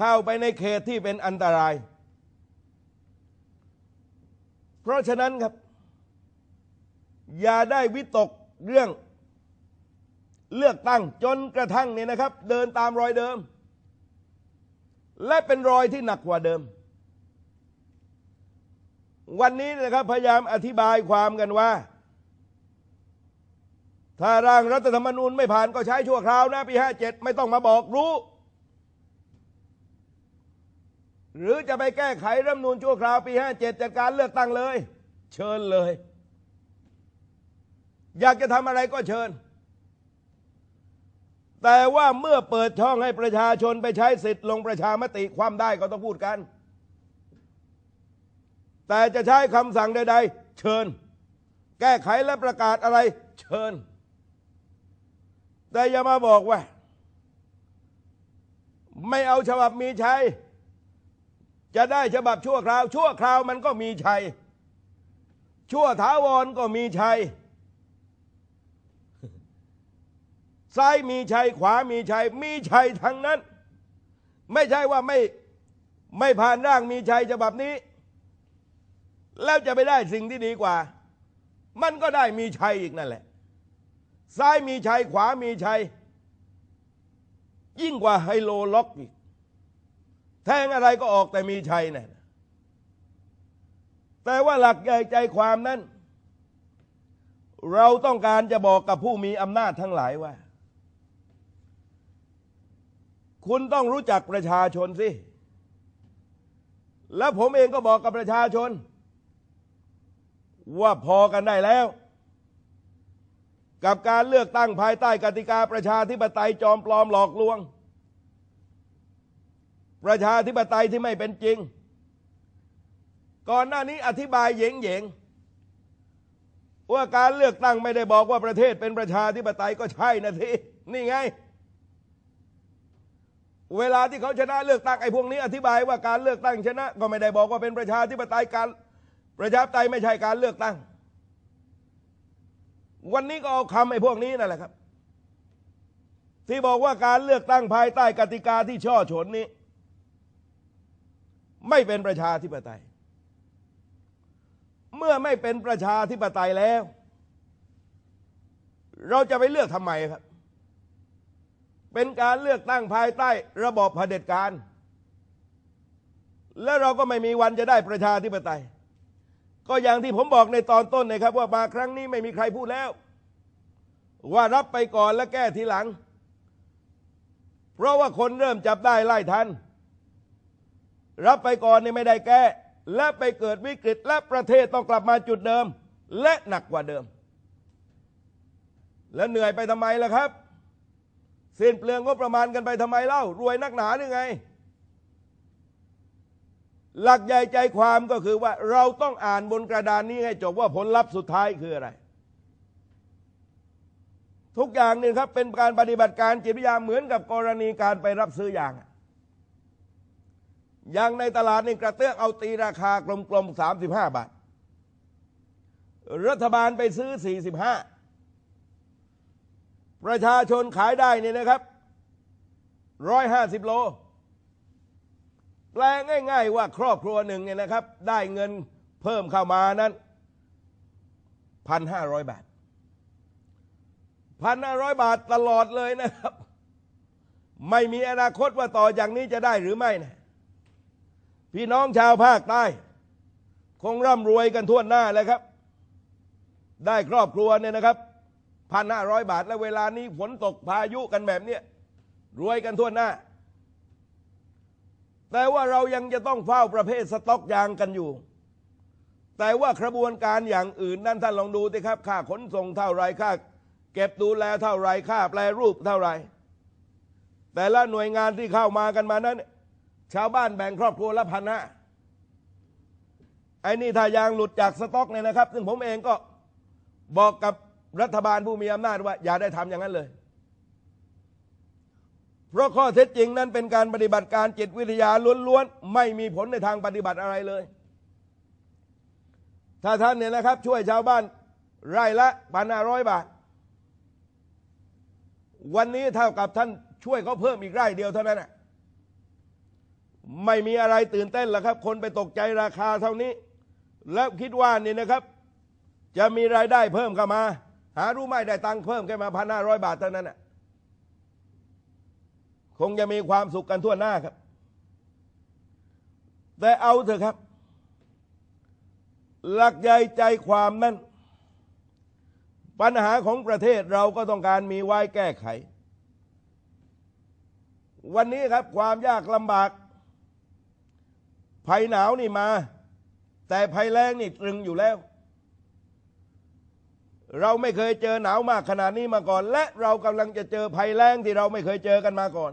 เข้าไปในเขตที่เป็นอันตราย เพราะฉะนั้นครับ อย่าได้วิตกเรื่องเลือกตั้งจนกระทั่งเนี่ยนะครับ เดินตามรอยเดิม และเป็นรอยที่หนักกว่าเดิม วันนี้นะครับพยายามอธิบายความกันว่า ถ้าร่างรัฐธรรมนูญไม่ผ่านก็ใช้ชั่วคราวนะปี57ไม่ต้องมาบอกรู้ หรือจะไปแก้ไขรัฐมนูญชั่วคราวปี 57จัดการเลือกตั้งเลย เชิญเลย อยากจะทำอะไรก็เชิญ แต่ว่าเมื่อเปิดช่องให้ประชาชนไปใช้สิทธิ์ลงประชามติความได้ก็ต้องพูดกัน แต่จะใช้คำสั่งใด ๆ เชิญ แก้ไขและประกาศอะไร เชิญ แต่อย่ามาบอกว่า ไม่เอาฉบับมีใชัย จะได้ฉบับชั่วคราว ชั่วคราวมันก็มีชัย ชั่วถาวรก็มีชัย ซ้ายมีชัยขวามีชัย มีชัยทั้งนั้น ไม่ใช่ว่าไม่ไม่ผ่านร่างมีชัยฉบับนี้ แล้วจะไปได้สิ่งที่ดีกว่า มันก็ได้มีชัยอีกนั่นแหละ ซ้ายมีชัยขวามีชัย ยิ่งกว่าไฮโลล็อกอีก แทงอะไรก็ออกแต่มีชัยนะ่ะแต่ว่าหลักใหญ่ใจความนั้น เราต้องการจะบอกกับผู้มีอำนาจทั้งหลายว่า คุณต้องรู้จักประชาชนสิ แล้วผมเองก็บอกกับประชาชน ว่าพอกันได้แล้ว กับการเลือกตั้งภายใต้กติกาประชาธิปไตยจอมปลอมหลอกลวง ประชาธิปไตยที่ไม่เป็นจริง ก่อนหน้านี้อธิบายเหยงเยงว่าการเลือกตั้งไม่ได้บอกว่าประเทศเป็นประชาธิปไตยก็ใช่นะทีนี่ไง เวลาที่เขาชนะเลือกตั้งไอ้พวกนี้ อธิบายว่าการเลือกตั้งชนะ ก็ไม่ได้บอกว่าเป็นประชาธิปไตยการประชาธิปไตยไม่ใช่การเลือกตั้ง วันนี้ก็เอาคำไอ้พวกนี้นั่นแหละครับ ที่บอกว่าการเลือกตั้งภายใต้กติกาที่ช่อฉนนี้ ไม่เป็นประชาธิปไตย เมื่อไม่เป็นประชาธิปไตยแล้ว เราจะไปเลือกทำไมครับ เป็นการเลือกตั้งภายใต้ระบอบเผด็จการ และเราก็ไม่มีวันจะได้ประชาธิปไตย ก็อย่างที่ผมบอกในตอนต้นนะครับ ว่ามาครั้งนี้ไม่มีใครพูดแล้ว ว่ารับไปก่อนและแก้ทีหลัง เพราะว่าคนเริ่มจับได้ไล่ทัน รับไปก่อนนี่ไม่ได้แก้ และไปเกิดวิกฤตและประเทศต้องกลับมาจุดเดิม และหนักกว่าเดิม แล้วเหนื่อยไปทำไมล่ะครับสิ้นเปลืองก็ประมาณกันไปทำไมเล่ารวยนักหนาหรือไง หลักใหญ่ใจความก็คือว่าเราต้องอ่านบนกระดานนี้ให้จบว่าผลลัพธ์สุดท้ายคืออะไร ทุกอย่างนี่ครับเป็นการปฏิบัติการจิตวิทยาเหมือนกับกรณีการไปรับซื้อยางอ อย่างในตลาดนี่กระเตื้องเอาตีราคากลมๆ35บาท รัฐบาลไปซื้อ45ประชาชนขายได้นี่นะครับ150โล แปลง่าย ๆ ว่าครอบครัวหนึ่งเนี่ยนะครับ ได้เงินเพิ่มเข้ามานั้น1,500บาท1,500บาทตลอดเลยนะครับ ไม่มีอนาคตว่าต่อจากนี้จะได้หรือไม่นะ พี่น้องชาวภาคใต้ คงร่ำรวยกันทั่วหน้าเลยครับ ได้ครอบครัวเนี่ยนะครับพันห้าร้อยบาท แล้วเวลานี้ฝนตกพายุกันแบบเนี้ยรวยกันทั่วหน้า แต่ว่าเรายังจะต้องเฝ้าประเภทสต็อกยางกันอยู่ แต่ว่ากระบวนการอย่างอื่นนั้นท่านลองดูสิครับค่าขนส่งเท่าไรค่าเก็บดูแลเท่าไรค่าแปลรูปเท่าไรแต่ละหน่วยงานที่เข้ามากันมานั้น ชาวบ้านแบ่งครอบครัวละพันห้าไอ้นี่ถ้ายางหลุดจากสต็อกเนี่ยนะครับ ซึ่งผมเองก็บอกกับรัฐบาลผู้มีอำนาจว่า อย่าได้ทำอย่างนั้นเลย เพราะข้อเท็จจริงนั้นเป็นการปฏิบัติการจิตวิทยาล้วนๆ ไม่มีผลในทางปฏิบัติอะไรเลย ถ้าท่านเนี่ยนะครับ ช่วยชาวบ้านไร่ละพันห้าร้อยบาท วันนี้เท่ากับท่านช่วยเขาเพิ่มอีกไร่เดียวเท่านั้นนะ ไม่มีอะไรตื่นเต้นหรอกครับ คนไปตกใจราคาเท่านี้ แล้วคิดว่านี่นะครับ จะมีรายได้เพิ่มเข้ามา หารู้ไม่ได้ตังค์เพิ่มแค่มาพันห้าร้อยบาทเท่านั้นน่ะคงจะมีความสุขกันทั่วหน้าครับ แต่เอาเถอะครับ หลักใหญ่ใจความนั้น ปัญหาของประเทศเราก็ต้องการมีไว้แก้ไข วันนี้ครับความยากลำบาก ภัยหนาวนี่มา แต่ภัยแล้งนี่ตรึงอยู่แล้ว เราไม่เคยเจอหนาวมากขนาดนี้มาก่อน และเรากำลังจะเจอภัยแล้งที่เราไม่เคยเจอกันมาก่อน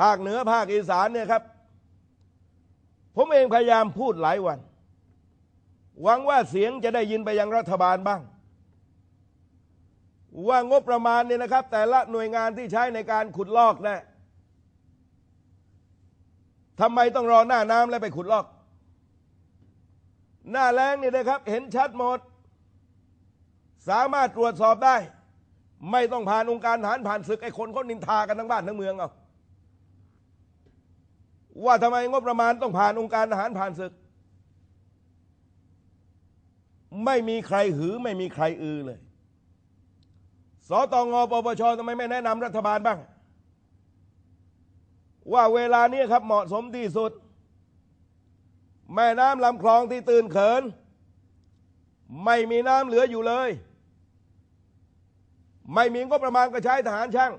ภาคเหนือภาคอีสานเนี่ยครับ ผมเองพยายามพูดหลายวัน หวังว่าเสียงจะได้ยินไปยังรัฐบาลบ้าง ว่างบประมาณเนี่ยนะครับ แต่ละหน่วยงานที่ใช้ในการขุดลอกนะ ทำไมต้องรอหน้าน้ำแล้วไปขุดลอก หน้าแรงนี่นะครับ เห็นชัดหมด สามารถตรวจสอบได้ ไม่ต้องผ่านองค์การทหารผ่านศึกไอ้คนเขานินทากันทั้งบ้านทั้งเมืองเอาว่าทำไมงบประมาณต้องผ่านองค์การทหารผ่านศึก ไม่มีใครหือไม่มีใครอือเลย สตงปปชทำไมไม่แนะนำรัฐบาลบ้าง ว่าเวลานี้ครับเหมาะสมที่สุด แม่น้ำลำคลองที่ตื่นเขิน ไม่มีน้ำเหลืออยู่เลย ไม่มีงบประมาณก็ใช้ทหารช่าง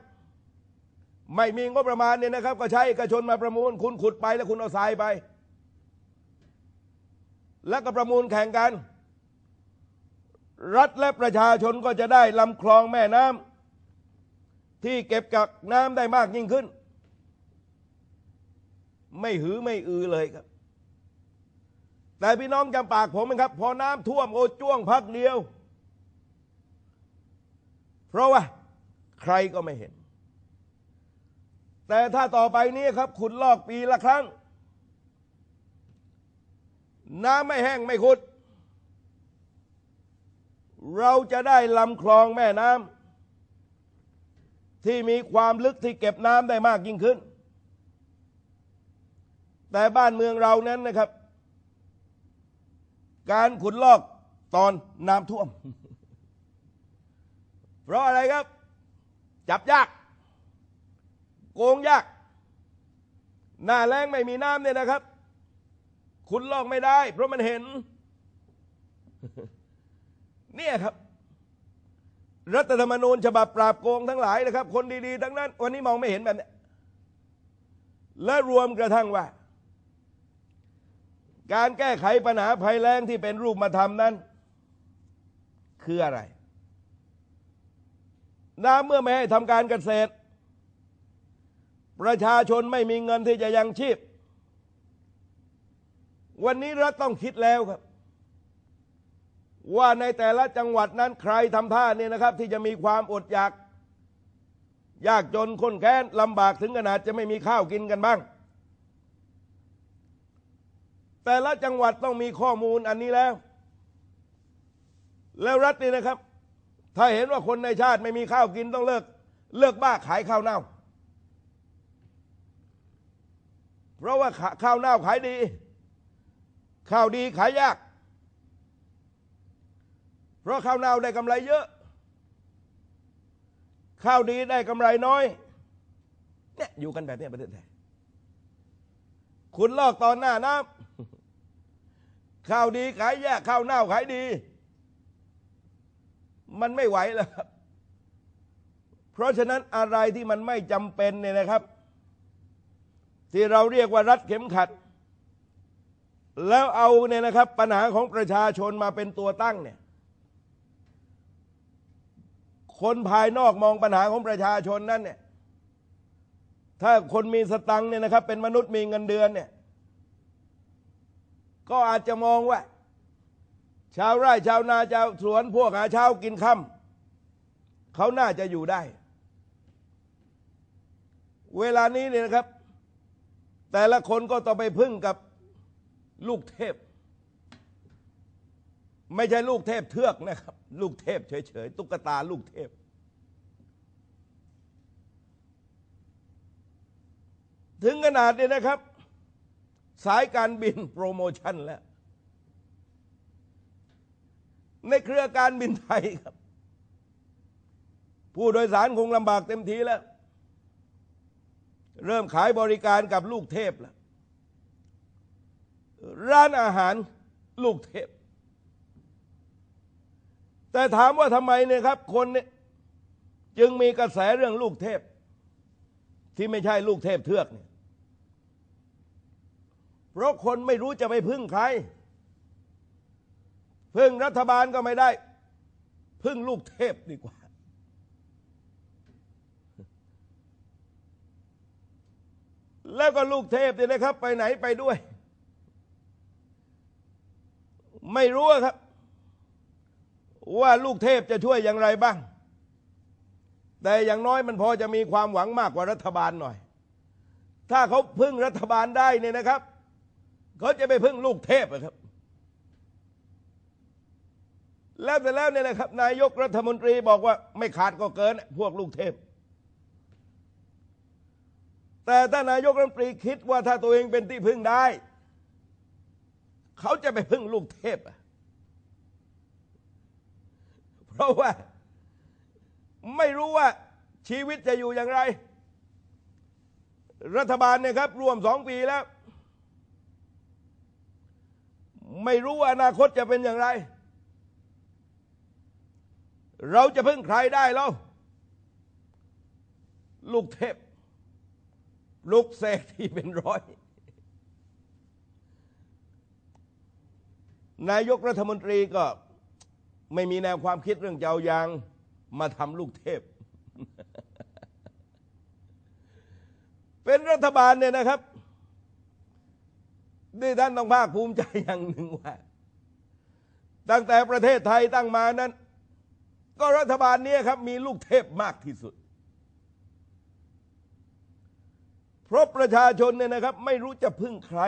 ไม่มีงบประมาณเนี่ยนะครับ ก็ใช้เอกชนมาประมูล คุณขุดไปแล้วคุณเอาทรายไป แล้วก็ประมูลแข่งกัน รัฐและประชาชนก็จะได้ลำคลองแม่น้ำที่เก็บกักน้ำได้มากยิ่งขึ้น ไม่หือไม่อือเลยครับ แต่พี่น้องจำปากผมนะครับ พอน้ำท่วมโอจ้วงพักเดียว เพราะว่า ใครก็ไม่เห็น แต่ถ้าต่อไปนี้ครับ ขุดลอกปีละครั้ง น้ำไม่แห้งไม่ขุด เราจะได้ลำคลองแม่น้ำที่มีความลึกที่เก็บน้ำได้มากยิ่งขึ้น แต่บ้านเมืองเรานั้นนะครับ การขุดลอกตอนน้ำท่วม เพราะอะไรครับ จับยาก โกงยาก หน้าแรงไม่มีน้ำเนี่ยนะครับ ขุดลอกไม่ได้ เพราะมันเห็น เนี่ยครับ รัฐธรรมนูญฉบับปราบโกงทั้งหลายนะครับ คนดีๆ ทั้งนั้น วันนี้มองไม่เห็นแบบนี้และรวมกระทั่งว่า การแก้ไขปัญหาภัยแล้งที่เป็นรูปมาทำนั้น คืออะไร น้ำเมื่อไม่ให้ทำการเกษตร ประชาชนไม่มีเงินที่จะยังชีพ วันนี้รัฐต้องคิดแล้วครับ ว่าในแต่ละจังหวัดนั้นใครทำท่าเนี่ยนะครับ ที่จะมีความอดอยาก ยากจนคนแค้นลำบากถึงขนาดจะไม่มีข้าวกินกันบ้าง แต่ละจังหวัดต้องมีข้อมูลอันนี้แล้ว แล้วรัฐนี่นะครับ ถ้าเห็นว่าคนในชาติไม่มีข้าวกินต้องเลิก เลิกบ้าขายข้าวเน่า เพราะว่าข้าวเน่าขายดี ข้าวดีขายยาก เพราะข้าวเน่าได้กำไรเยอะ ข้าวดีได้กำไรน้อยเนี่ยอยู่กันแบบนี้ประเทศไทยคุณลอกตอนหน้าน้ำ ข้าวดีขายยากข้าวเน่าขายดี มันไม่ไหวแล้วครับ เพราะฉะนั้นอะไรที่มันไม่จำเป็นเนี่ยนะครับ ที่เราเรียกว่ารัดเข็มขัด แล้วเอาเนี่ยนะครับ ปัญหาของประชาชนมาเป็นตัวตั้งเนี่ยคนภายนอกมองปัญหาของประชาชนนั่นเนี่ยถ้าคนมีสตังค์เนี่ยนะครับ เป็นมนุษย์มีเงินเดือนเนี่ย ก็อาจจะมองว่า ชาวไร่ชาวนาชาวสวนพวกหาเช้ากินค่ำเขาน่าจะอยู่ได้ เวลานี้เนี่ยนะครับ แต่ละคนก็ต้องไปพึ่งกับลูกเทพ ไม่ใช่ลูกเทพเทือกนะครับ ลูกเทพเฉยๆตุ๊กตาลูกเทพถึงขนาดนี้นะครับ สายการบินโปรโมชั่นแล้ว ในเครือการบินไทยครับ ผู้โดยสารคงลำบากเต็มทีแล้ว เริ่มขายบริการกับลูกเทพแล้ว ร้านอาหารลูกเทพ แต่ถามว่าทำไมเนี่ยครับ คนเนี่ยจึงมีกระแสเรื่องลูกเทพ ที่ไม่ใช่ลูกเทพเทือกเนี่ย เพราะคนไม่รู้จะไปพึ่งใคร พึ่งรัฐบาลก็ไม่ได้ พึ่งลูกเทพดีกว่า แล้วก็ลูกเทพเนี่ยนะครับ ไปไหนไปด้วย ไม่รู้ครับ ว่าลูกเทพจะช่วยอย่างไรบ้าง แต่อย่างน้อยมันพอจะมีความหวังมากกว่ารัฐบาลหน่อย ถ้าเขาพึ่งรัฐบาลได้เนี่ยนะครับ เขาจะไปพึ่งลูกเทพอะครับ แล้วแต่แล้วเนี่ยนะครับ นายกรัฐมนตรีบอกว่าไม่ขาดก็เกิน พวกลูกเทพ แต่ถ้านายกรัฐมนตรีคิดว่าถ้าตัวเองเป็นที่พึ่งได้ เขาจะไปพึ่งลูกเทพอะเพราะว่าไม่รู้ว่าชีวิตจะอยู่อย่างไร รัฐบาลเนี่ยครับ รวมสองปีแล้ว ไม่รู้ว่าอนาคตจะเป็นอย่างไร เราจะพึ่งใครได้แล้วลูกเทพ ลูกเศษที่เป็นร้อย นายกรัฐมนตรีก็ไม่มีแนวความคิดเรื่องจะเอายางมาทำลูกเทพ เป็นรัฐบาลเนี่ยนะครับ นี่ท่านต้องภาคภูมิใจอย่างหนึ่งว่า ตั้งแต่ประเทศไทยตั้งมานั้น ก็รัฐบาลนี้ครับ มีลูกเทพมากที่สุด เพราะประชาชนเนี่ยนะครับ ไม่รู้จะพึ่งใคร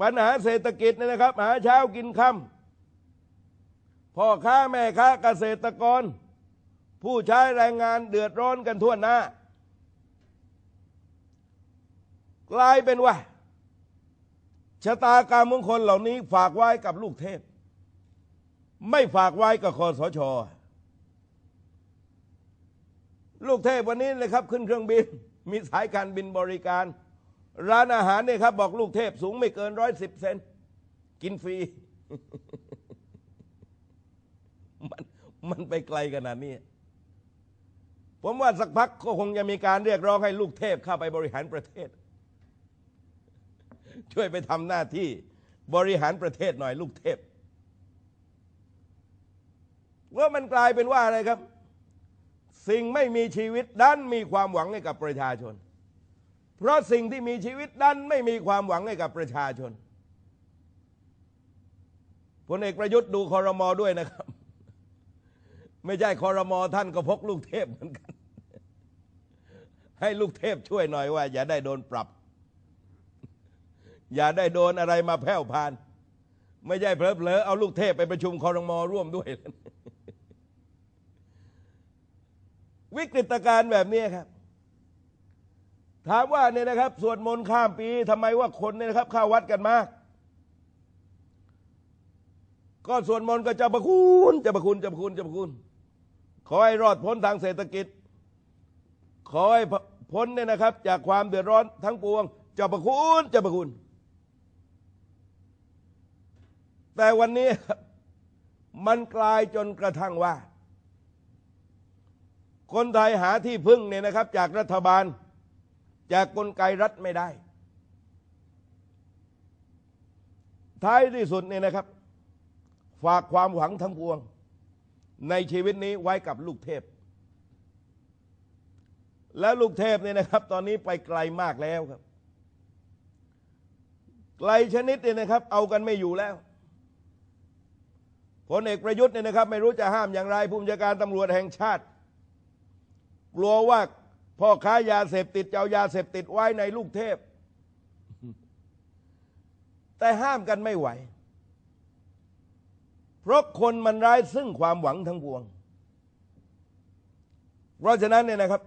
ปัญหาเศรษฐกิจเนี่ยนะครับ หาเช้ากินค่ำพ่อค้าแม่ค้าเกษตรกร ผู้ใช้แรงงานเดือดร้อนกันทั่วหน้า กลายเป็นว่าชะตากรรมของคนเหล่านี้ฝากไว้กับลูกเทพ ไม่ฝากไว้กับคอสชลูกเทพวันนี้เลยครับขึ้นเครื่องบิน มีสายการบินบริการ ร้านอาหารเนี่ยครับ บอกลูกเทพสูงไม่เกินร้อยสิบเซนกินฟรีมันมันไปไกลขนาดนี้ ผมว่าสักพักก็คงจะมีการเรียกร้องให้ลูกเทพเข้าไปบริหารประเทศ ช่วยไปทำหน้าที่บริหารประเทศหน่อยลูกเทพว่ามันกลายเป็นว่าอะไรครับ สิ่งไม่มีชีวิตดันมีความหวังให้กับประชาชน เพราะสิ่งที่มีชีวิตดันไม่มีความหวังให้กับประชาชนพลเอกประยุทธ์ดูคอรมอด้วยนะครับ ไม่ใช่คอรมอท่านก็พกลูกเทพเหมือนกัน ให้ลูกเทพช่วยหน่อยว่า อย่าได้โดนปรับ อย่าได้โดนอะไรมาแผ่วพาน ไม่ใช่เพลอๆเอาลูกเทพไปประชุมคอรมอร่วมด้วย วิกฤตการณ์แบบนี้ครับ ถามว่าเนี่ยนะครับสวดมนต์ข้ามปีทำไมว่าคนเนี่ยนะครับเข้าวัดกันมาก ก็สวดมนต์ก็จะประคุณจะประคุณจะประคุณจะประคุณ ขอให้รอดพ้นทางเศรษฐกิจ ขอให้พ้นเนี่ยนะครับ จากความเดือดร้อนทั้งปวงจะประคุณจะประคุณ แต่วันนี้มันกลายจนกระทั่งว่า คนไทยหาที่พึ่งเนี่ยนะครับ จากรัฐบาล จากกลไกรัฐไม่ได้ ท้ายที่สุดเนี่ยนะครับ ฝากความหวังทั้งปวง ในชีวิตนี้ไว้กับลูกเทพ แล้วลูกเทพเนี่ยนะครับ ตอนนี้ไปไกลมากแล้วครับ ไกลชนิดเนี่ยนะครับ เอากันไม่อยู่แล้ว พลเอกประยุทธ์เนี่ยนะครับ ไม่รู้จะห้ามอย่างไรผู้บัญชาการตำรวจแห่งชาติ กลัวว่าพ่อค้ายาเสพติดจะเอายาเสพติดไว้ในลูกเทพ แต่ห้ามกันไม่ไหว เพราะคนมันร้ายซึ่งความหวังทั้งปวง เพราะฉะนั้นเนี่ยนะครับ